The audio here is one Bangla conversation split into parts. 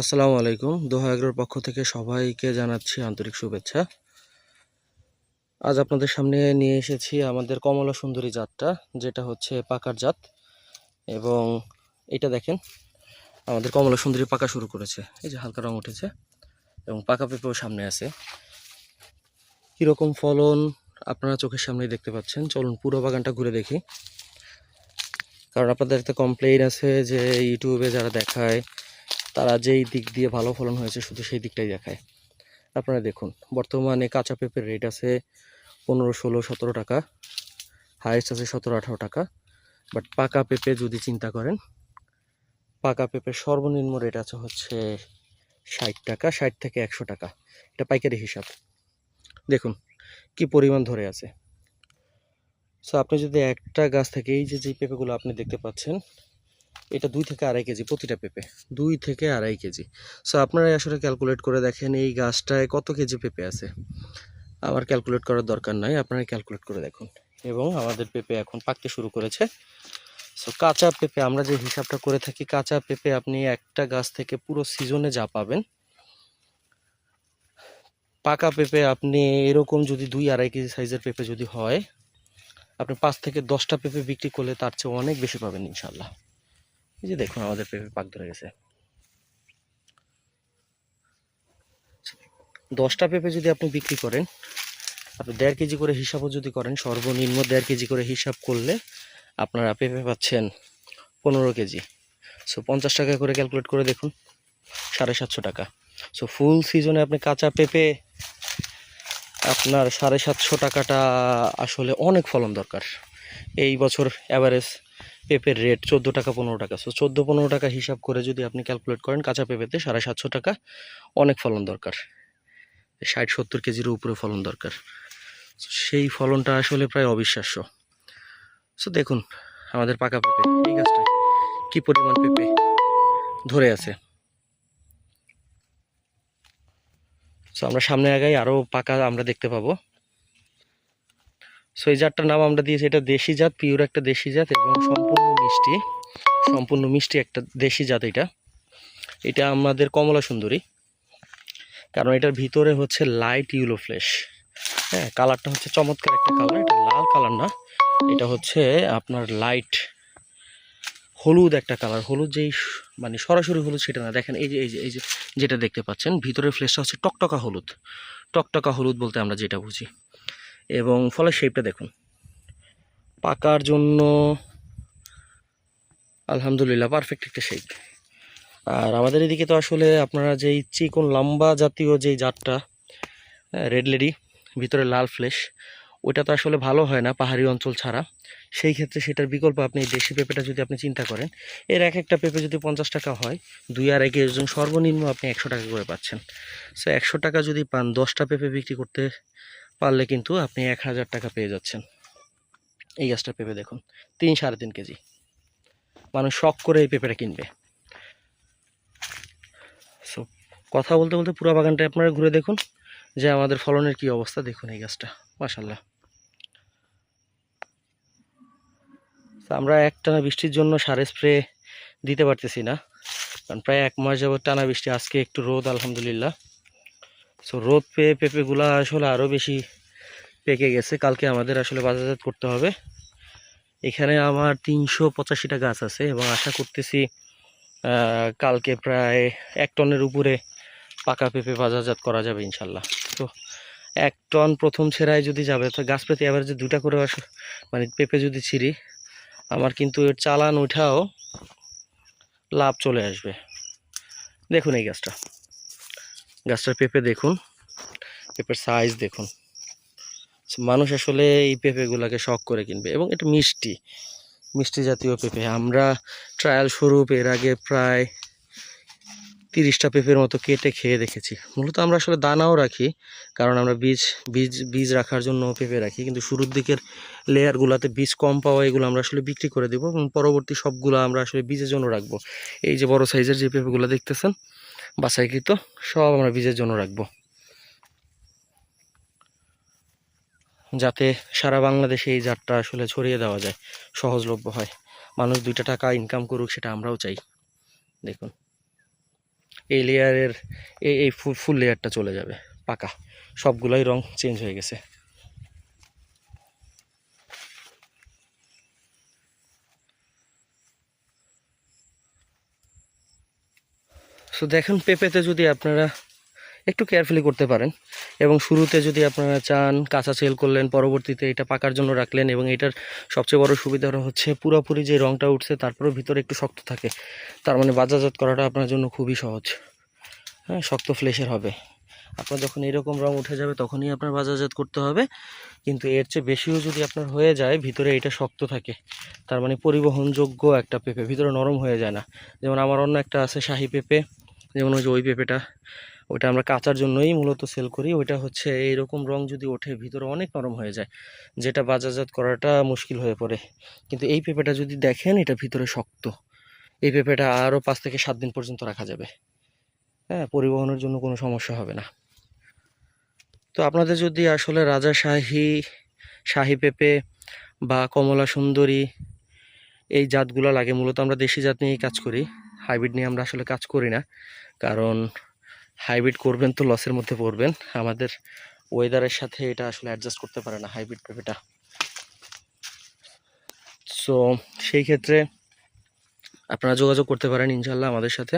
আসসালামু আলাইকুম। দোহা এগ্রোর পক্ষ থেকে সবাইকে জানাচ্ছি আন্তরিক শুভেচ্ছা। আজ আপনাদের সামনে নিয়ে এসেছি আমাদের কমলা সুন্দরী জাতটা, যেটা হচ্ছে পাকার জাত। এবং এটা দেখেন, আমাদের কমলা সুন্দরী পাকা শুরু করেছে। এই যে হালকা রং উঠেছে এবং পাকা পেঁপেও সামনে আছে। কীরকম ফলন আপনারা চোখের সামনেই দেখতে পাচ্ছেন। চলুন পুরো বাগানটা ঘুরে দেখি। কারণ আপনাদের একটা কমপ্লেইন আছে যে ইউটিউবে যারা দেখায় তারা যেই দিক দিয়ে ভালো ফলন হয়েছে, শুধু সেই দিকটাই দেখায়। আপনারা দেখুন, বর্তমানে কাঁচা পেঁপের রেট আছে পনেরো, ষোলো, সতেরো টাকা হায়েস্ট আছে সতেরো, আঠারো টাকা। বাট পাকা পেঁপে যদি চিন্তা করেন, পাকা পেঁপের সর্বনিম্ন রেট আছে হচ্ছে ষাট টাকা, ষাট থেকে একশো টাকা। এটা পাইকারি হিসাব। দেখুন, কি পরিমাণ ধরে আছে। সো আপনি যদি একটা গাছ থেকে এই যে যে পেঁপেগুলো আপনি দেখতে পাচ্ছেন এটা দুই থেকে আড়াই কেজি প্রতিটা পেঁপে, দুই থেকে আড়াই কেজি। সো আপনারা আসলে ক্যালকুলেট করে দেখেন এই গাছটায় কত কেজি পেঁপে আছে। আমার ক্যালকুলেট করার দরকার নাই আপনারা ক্যালকুলেট করে দেখুন। এবং আমাদের পেঁপে এখন পাকতে শুরু করেছে। সো কাঁচা পেঁপে, আমরা যে হিসাবটা করে থাকি, কাঁচা পেঁপে আপনি একটা গাছ থেকে পুরো সিজনে যা পাবেন, পাকা পেঁপে আপনি এরকম যদি দুই আড়াই কেজি সাইজের পেঁপে যদি হয়, আপনি পাঁচ থেকে দশটা পেঁপে বিক্রি করলে তার চেয়ে অনেক বেশি পাবেন ইনশাল্লাহ এই যে দেখুন আমাদের পেঁপে পাক ধরে গেছে। দশটা পেঁপে যদি আপনি বিক্রি করেন, আপনি দেড় কেজি করে হিসাবও যদি করেন, সর্বনিম্ন দেড় কেজি করে হিসাব করলে আপনারা পেঁপে পাচ্ছেন পনেরো কেজি। সো পঞ্চাশ টাকা করে ক্যালকুলেট করে দেখুন, সাড়ে সাতশো টাকা। সো ফুল সিজনে আপনি কাঁচা পেঁপে, আপনার সাড়ে সাতশো টাকাটা আসলে অনেক ফলন দরকার। এই বছর অ্যাভারেজ পেঁপের রেট চোদ্দ টাকা, পনেরো টাকা। সো চোদ্দ, পনেরো টাকা হিসাব করে যদি আপনি ক্যালকুলেট করেন, কাঁচা পেঁপেতে সাড়ে সাতশো টাকা অনেক ফলন দরকার। ষাট, সত্তর কেজির উপরে ফলন দরকার। সেই ফলনটা আসলে প্রায় অবিশ্বাস্য। সো দেখুন, আমাদের পাকা পেঁপে, এই গাছটায় কি পরিমাণ পেঁপে ধরে আছে? সো আমরা সামনে আগাই আরও পাকা আমরা দেখতে পাবো। সো এই জাতটার নাম আমরা দিয়েছি, এটা দেশি জাত পিওর একটা দেশি জাত এবং সম্পূর্ণ মিষ্টি সম্পূর্ণ মিষ্টি একটা দেশি জাত এটা। এটা আমাদের কমলা সুন্দরী, কারণ এটার ভিতরে হচ্ছে লাইট ইউলো ফ্লেশ হ্যাঁ কালারটা হচ্ছে চমৎকার একটা কালার এটা লাল কালার না, এটা হচ্ছে আপনার লাইট হলুদ একটা কালার হলুদ যেই মানে সরাসরি হলুদ সেটা না, দেখেন এই যে এই যে এই যে, যেটা দেখতে পাচ্ছেন, ভিতরের ফ্লেশটা হচ্ছে টকটকা হলুদ। টকটকা হলুদ বলতে আমরা যেটা বুঝি। এবং ফলের শেপটা দেখুন। পাকার জন্য আলহামদুলিল্লাহ পারফেক্ট একটা শেপ আর আমাদের এদিকে তো আসলে আপনারা যেই চিকন লম্বা জাতীয় যেই জাতটা রেড লেডি ভিতরে লাল ফ্লেশ ওটা তো আসলে ভালো হয় না পাহাড়ি অঞ্চল ছাড়া। সেই ক্ষেত্রে সেটার বিকল্প আপনি দেশি পেঁপেটা যদি আপনি চিন্তা করেন, এর এক একটা পেঁপে যদি পঞ্চাশ টাকা হয়, দুই আর একে ওজন সর্বনিম্ন আপনি একশো টাকা করে পাচ্ছেন। সো একশো টাকা যদি পান, দশটা পেঁপে বিক্রি করতে পারলে কিন্তু আপনি এক হাজার টাকা পেয়ে যাচ্ছেন। এই গাছটা পেঁপে দেখুন, তিন সাড়ে তিন কেজি। মানুষ শখ করে এই পেঁপেটা কিনবে। সো কথা বলতে বলতে পুরো বাগানটা আপনারা ঘুরে দেখুন, যে আমাদের ফলনের কি অবস্থা, দেখুন এই গাছটা মাশাল্লাহ আমরা এক টানা বৃষ্টির জন্য সার স্প্রে দিতে পারতেছি না, কারণ প্রায় এক মাস যাবত টানা বৃষ্টি, আজকে একটু রোদ, আলহামদুলিল্লাহ। সো রোদ পেয়ে পেঁপেগুলা আসলে আরও বেশি পেকে গেছে। কালকে আমাদের আসলে বাজারজাত করতে হবে। এখানে আমার তিনশো পঁচাশিটা গাছ আছে এবং আশা করতেছি কালকে প্রায় এক টনের উপরে পাকা পেঁপে বাজারজাত করা যাবে ইনশাল্লাহ। তো এক টন প্রথম ছেঁড়ায় যদি যাবে, তো গাছ পেতে এবার যে দুটা করে আস মানে পেঁপে যদি ছিঁড়ি, আমার কিন্তু এর চালান ওঠাও লাভ চলে আসবে। দেখুন এই গাছটা। গাছটার পেঁপে দেখুন, পেঁপের সাইজ দেখুন। মানুষ আসলে এই পেঁপেগুলোকে শখ করে কিনবে এবং এটা মিষ্টি মিষ্টি জাতীয় পেঁপে। আমরা ট্রায়াল স্বরূপ এর আগে প্রায় তিরিশটা পেঁপের মতো কেটে খেয়ে দেখেছি। মূলত আমরা আসলে দানাও রাখি, কারণ আমরা বীজ বীজ বীজ রাখার জন্য পেঁপে রাখি। কিন্তু শুরুর দিকের লেয়ারগুলোতে বীজ কম পাওয়া এগুলো আমরা আসলে বিক্রি করে দেবো এবং পরবর্তী সবগুলো আমরা আসলে বীজের জন্য রাখব। এই যে বড় সাইজের যে পেঁপেগুলো দেখতেছেন বাসাইকৃত সব আমরা বীজের জন্য রাখব। যাতে সারা বাংলাদেশে এই জাতটা আসলে ছড়িয়ে দেওয়া যায়, সহজলভ্য হয়। মানুষ দুইটা টাকা ইনকাম করুক, সেটা আমরাও চাই। দেখুন, এই লেয়ারের এই এই ফুল লেয়ারটা চলে যাবে, পাকা। সবগুলোই রং চেঞ্জ হয়ে গেছে। সো দেখেন, পেঁপেতে যদি আপনারা একটু কেয়ারফুলি করতে পারেন এবং শুরুতে যদি আপনারা চান, কাঁচা সেল করলেন, পরবর্তীতে এটা পাকার জন্য রাখলেন এবং এটার সবচেয়ে বড় সুবিধা হচ্ছে পুরোপুরি যে রংটা উঠছে, তারপরেও ভিতরে একটু শক্ত থাকে। তার মানে বাজারজাত করাটা আপনার জন্য খুবই সহজ। হ্যাঁ শক্ত ফ্লেশের হবে। আপনার যখন এরকম রং উঠে যাবে, তখনই আপনার বাজারজাত করতে হবে। কিন্তু এর চেয়ে বেশিও যদি আপনার হয়ে যায়, ভিতরে এটা শক্ত থাকে। তার মানে পরিবহনযোগ্য একটা পেঁপে, ভিতরে নরম হয়ে যায় না। যেমন আমার অন্য একটা আছে শাহি পেঁপে। যেমন ওই যে ওই পেঁপেটা ওটা আমরা কাঁচার জন্যই মূলত সেল করি। ওইটা হচ্ছে এইরকম রং যদি ওঠে, ভিতরে অনেক নরম হয়ে যায়। যেটা বাজারজাত করাটা মুশকিল হয়ে পড়ে। কিন্তু এই পেঁপেটা যদি দেখেন, এটা ভিতরে শক্ত। এই পেঁপেটা আরও পাঁচ থেকে সাত দিন পর্যন্ত রাখা যাবে। হ্যাঁ পরিবহনের জন্য কোনো সমস্যা হবে না। তো আপনাদের যদি আসলে রাজা শাহি শাহি পেঁপে বা কমলা সুন্দরী এই জাতগুলো লাগে, মূলত আমরা দেশি জাত নিয়েই কাজ করি। হাইব্রিড নিয়ে আমরা আসলে কাজ করি না। কারণ হাইব্রিড করবেন তো লসের মধ্যে পড়বেন। আমাদের ওয়েদারের সাথে এটা আসলে অ্যাডজাস্ট করতে পারে না হাইব্রিড পেঁপেটা সো সেই ক্ষেত্রে আপনারা যোগাযোগ করতে পারেন ইনশাল্লাহ আমাদের সাথে।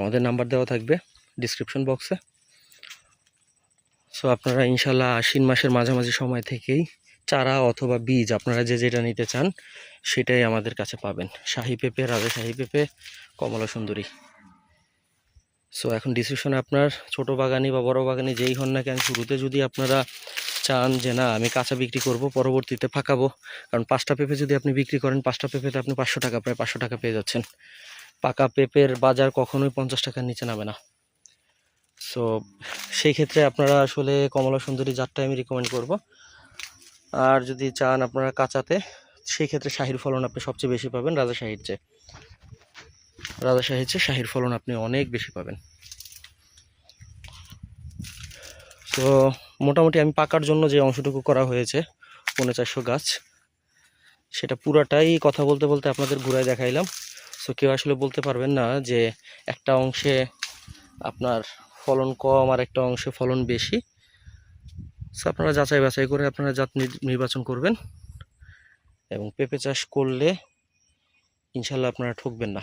আমাদের নাম্বার দেওয়া থাকবে ডিসক্রিপশন বক্সে সো আপনারা ইনশাল্লাহ আশ্বিন মাসের মাঝামাঝি সময় থেকেই চারা অথবা বীজ আপনারা যে যেটা নিতে চান সেটাই আমাদের কাছে পাবেন। শাহি পেঁপে, রাজা শাহি পেঁপে, কমলা সুন্দরী। সো এখন ডিসিশন আপনার ছোট বাগানি বা বড় বাগানি যেই হন না কেন, শুরুতে যদি আপনারা চান যে না, আমি কাঁচা বিক্রি করব, পরবর্তীতে ফাঁকাবো। কারণ পাঁচটা পেঁপে যদি আপনি বিক্রি করেন, পাঁচটা পেঁপেতে আপনি পাঁচশো টাকা, প্রায় পাঁচশো টাকা পেয়ে যাচ্ছেন। পাকা পেঁপের বাজার কখনোই পঞ্চাশ টাকার নিচে নামে না। সো সেই ক্ষেত্রে আপনারা আসলে কমলা সুন্দরী জাতটাই আমি রিকমেন্ড করব। আর যদি চান আপনারা কাঁচাতে, সেই ক্ষেত্রে শাহির ফলন আপনি সবচেয়ে বেশি পাবেন রাজা শাহির চেয়ে। রাজা শাহির চেয়ে শাহির ফলন আপনি অনেক বেশি পাবেন। তো মোটামুটি আমি পাকার জন্য যে অংশটুকু করা হয়েছে, পৌনে চারশো গাছ, সেটা পুরাটাই কথা বলতে বলতে আপনাদের ঘুরায় দেখাইলাম। সো কেউ আসলে বলতে পারবেন না যে একটা অংশে আপনার ফলন কম আর একটা অংশে ফলন বেশি। সো আপনারা যাচাই বাছাই করে আপনারা জাত নির্বাচন করবেন এবং পেঁপে চাষ করলে ইনশাল্লাহ আপনারা ঠকবেন না।